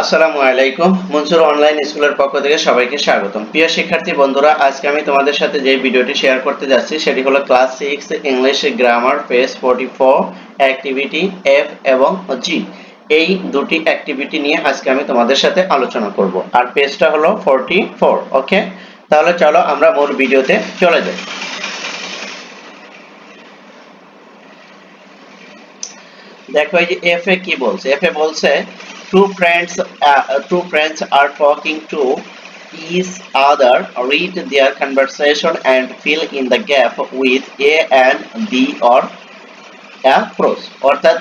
আসসালামু আলাইকুম। মনসুর অনলাইন স্কুলের পক্ষ থেকে সবাইকে স্বাগতম। প্রিয় শিক্ষার্থী, বন্ধুরা, আজকে আমি তোমাদের সাথে যে ভিডিওটি শেয়ার করতে যাচ্ছি, সেটি হলো class six English grammar page forty four activity F এবং জি এই দুটি অ্যাক্টিভিটি নিয়ে আজকে আমি তোমাদের সাথে আলোচনা করব। আর পেজটা হলো ফোরটি ফোর ওকে তাহলে চলো আমরা মূল ভিডিওতে চলে যাই। দেখো এই যে এফ এ কি বলছে? এফ এ বলছে two friends two friends are talking to each other, read their conversation and fill in the gap with a and the or a prose. অর্থাৎ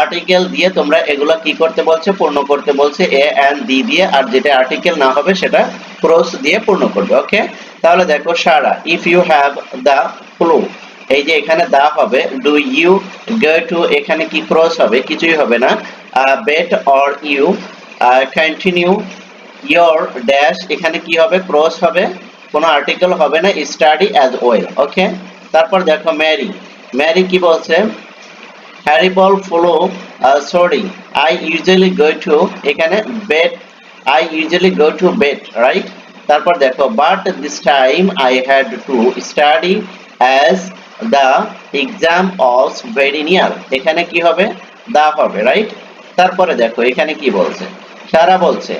আর্টিকেল দিয়ে তোমরা এগুলো কি করতে বলছে? পূর্ণ করতে বলছে এ এন্ড দি দিয়ে, আর যেটা আর্টিকেল না হবে সেটা ক্রস দিয়ে পূর্ণ করবে ওকে তাহলে দেখো Sara if you have the clue এই যে এখানে দা হবে ডু ইউ গো টু এখানে কি হবে? কিছুই হবে না। Bet or you continue your dash এখানে কি হবে? ক্রস হবে, কোনো আর্টিকেল হবে না স্টাডি অ্যাজ ওয়েল ওকে তারপর দেখো ম্যারি ম্যারি কি বলছে? Harry ball follow sorry I usually go to এখানে bet I usually go to bet right তারপর দেখো but this time I had to study as the exam was very near এখানে কি হবে? দা হবে রাইট তারপরে দেখো এখানে কি বলছে? সারা বলছে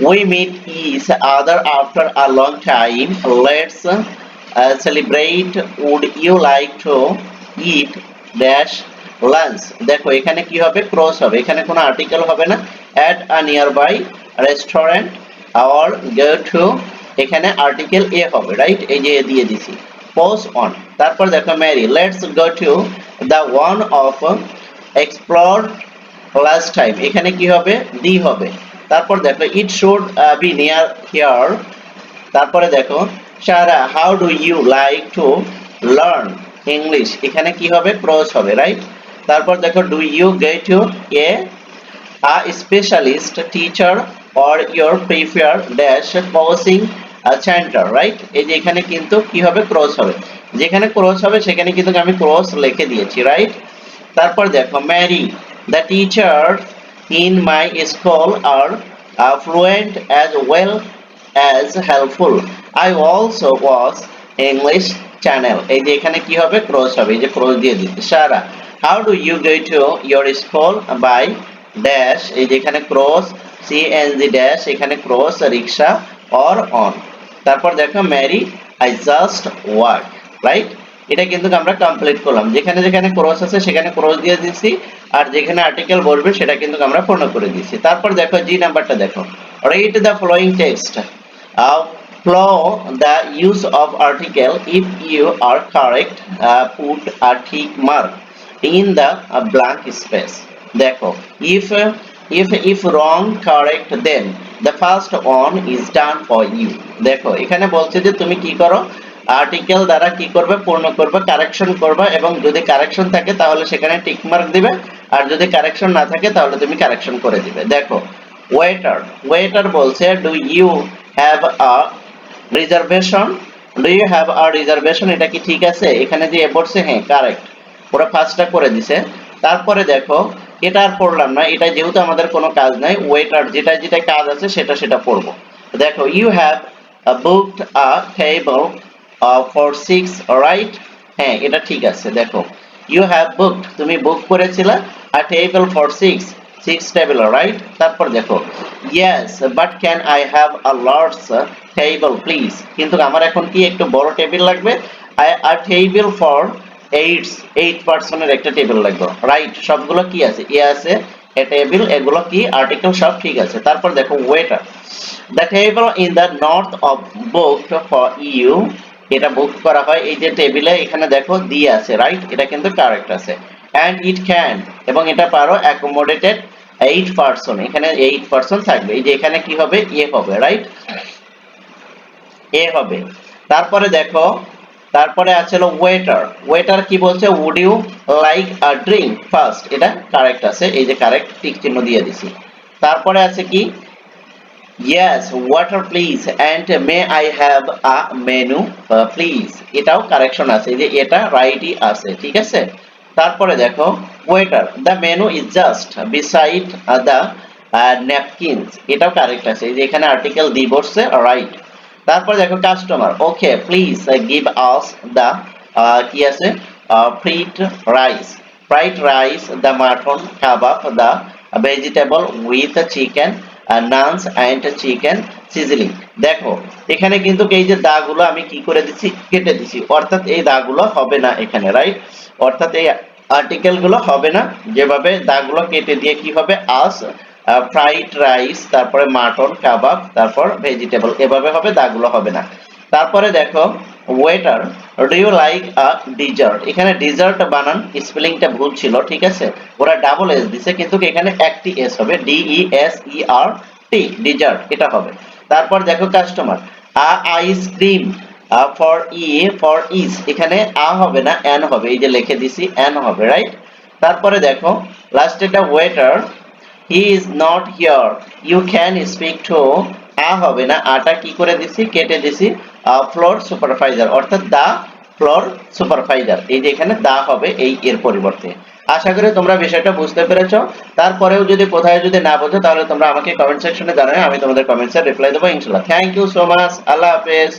we meet each after a long time. Let's uh, celebrate. Would you like to eat dash lunch? দেখো এখানে কি হবে? ক্রস হবে। এখানে কোনো আর্টিকেল হবে না। At a nearby restaurant or go to এখানে আর্টিকেল এ হবে রাইট এই যে দিয়ে দিছি। পোজ অন তারপর দেখো Mary let's go to the one of explore last time এখানে কি হবে? দি হবে। তারপর দেখো it should be near here তারপরে দেখো Sara how do you like to learn English এখানে কি হবে? ক্রস হবে রাইট তারপর দেখো do you get to a a specialist teacher or your prefer dash coaching centre right এই যে এখানে কিন্তু কি হবে? ক্রস হবে। যেখানে ক্রস হবে, সেখানে কিন্তু আমি ক্রস লিখে দিয়েছি রাইট তারপর দেখো Mary the teacher in my school are uh, fluent as well as helpful. I also was English channel. এই যে এখানে কি হবে? ক্রস হবে। এই যে ক্রস দিয়ে দিতে Sara how do you go to your school by dash এই যে এখানে cross C N G dash এখানে ক্রস রিক্সা অর অন তারপর দেখো Mary I just work right এটা কিন্তু আমরা কমপ্লিট করলাম। যেখানে যেখানে ক্রস আছে, সেখানে ক্রস দিয়ে দিচ্ছি, আর যেখানে আর্টিকেল বলবে সেটা কিন্তু আমরা পূর্ণ করে দিচ্ছি। তারপর দেখো জি নাম্বারটা দেখো। Read the following text flow the use of article if you are correct put a ঠিক mark in the blank space দেখো if if if wrong correct then the first one is done for you দেখো, এখানে বলছে যে তুমি কি করো article দ্বারা কি করবে, পূর্ণ করবে কারেকশন করবে এবং যদি কারেকশন থাকে তাহলে সেখানে টিক মার্ক দিবে। আর যদি কারেকশন না থাকে তাহলে তুমি কারেকশন করে দিবে। দেখো ওয়েটার ওয়েটার বলছে do you have a reservation do you have a reservation এটা কি ঠিক আছে? এখানে যে পড়ছে হ্যাঁ কারেক্ট ওরা ফার্স্টটা করে দিছে। তারপরে দেখো, এটা আর পড়লাম না, এটা যেহেতু আমাদের কোনো কাজ নাই ওয়েটার যেটা যেটা কাজ আছে সেটা সেটা পড়ব। দেখো you have booked a table for six right হ্যাঁ এটা ঠিক আছে, দেখো। ইউ হ্যাভ বুকড তুমি বুক করেছিলে a table for six six table right তারপর দেখো yes but can I have a large table please কিন্তু আমার এখন কি একটু বড় টেবিল লাগবে? A table for eight eight পার্সনের একটা টেবিল লাগবে রাইট সবগুলো কি আছে? এ আছে এ টেবিল এগুলো কি? আর্টিকেল সব ঠিক আছে। তারপর দেখো waiter the table in the north of book for you এটা বুক করা হয়। এই যে টেবিলে এখানে দেখো দিয়ে আছে রাইট এটা কিন্তু কারেক্ট আছে। অ্যান্ড ইট ক্যান এবং এটা পারো অ্যাকোমোডেটেড এইট পার্সন এখানে এইট পার্সন থাকবে। এই যে এখানে কি হবে? এ হবে রাইট এ হবে। তারপরে দেখো, তারপরে আছে হলো ওয়েটার ওয়েটার কি বলছে? Would you like a drink first এটা কারেক্ট আছে। এই যে কারেক্ট টিক চিহ্ন দিয়ে দিছি। তারপরে আছে কি? Yes water please and may I have a menu please এটাও কারেকশন আছে যে এটা রাইটই আছে, ঠিক আছে? তারপরে দেখো waiter the menu is just beside the napkins এটাও কারেক্ট আছে যে এখানে আর্টিকেল দি বসছে রাইট তারপর দেখো customer okay please give us the কি আছে? Fried rice fried rice the mutton kebab the vegetable with chicken naans and chicken sizzling দেখো, এখানে কিন্তু এই যে দাগুলো আমি কি করে দিচ্ছি কেটে দিচ্ছি অর্থাৎ এই দাগুলো হবে না এখানে রাইট অর্থাৎ এই আর্টিকেলগুলো হবে না। যেভাবে দাগুলো কেটে দিয়ে কি হবে? আস ফ্রাইড রাইস তারপরে মাটন কাবাব তারপর ভেজিটেবল এভাবে হবে, দাগুলো হবে না। তারপরে দেখো waiter do you like a dessert এখানে ডিজার্ট বানান স্পেলিংটা ভুল ছিল, ঠিক আছে? ওরা ডাবল এস দিছে, কিন্তু এখানে একটি এস হবে D E S E R T dessert এটা হবে। তারপর দেখো customer a ice cream for E for ইস এখানে আ হবে না এন হবে, এই যে লিখে দিছি এন হবে রাইট তারপরে দেখো লাস্ট এটা waiter he is not here you can speak to a হবে না, আটা কি করে দিছি, কেটে দিছি ফ্লোর সুপারভাইজার অর্থাৎ দা ফ্লোর সুপারভাইজার এই যে এখানে দা হবে এই এর পরিবর্তে। আশা করি তোমরা বিষয়টা বুঝতে পেরেছ। তারপরেও যদি কোথায় যদি না বোঝো, তাহলে তোমরা আমাকে কমেন্ট সেকশনে জানাবে আমি তোমাদের কমেন্টসে রিপ্লাই দেবো ইনশাল্লাহ থ্যাংক ইউ সো মাচ আল্লাহ হাফেজ।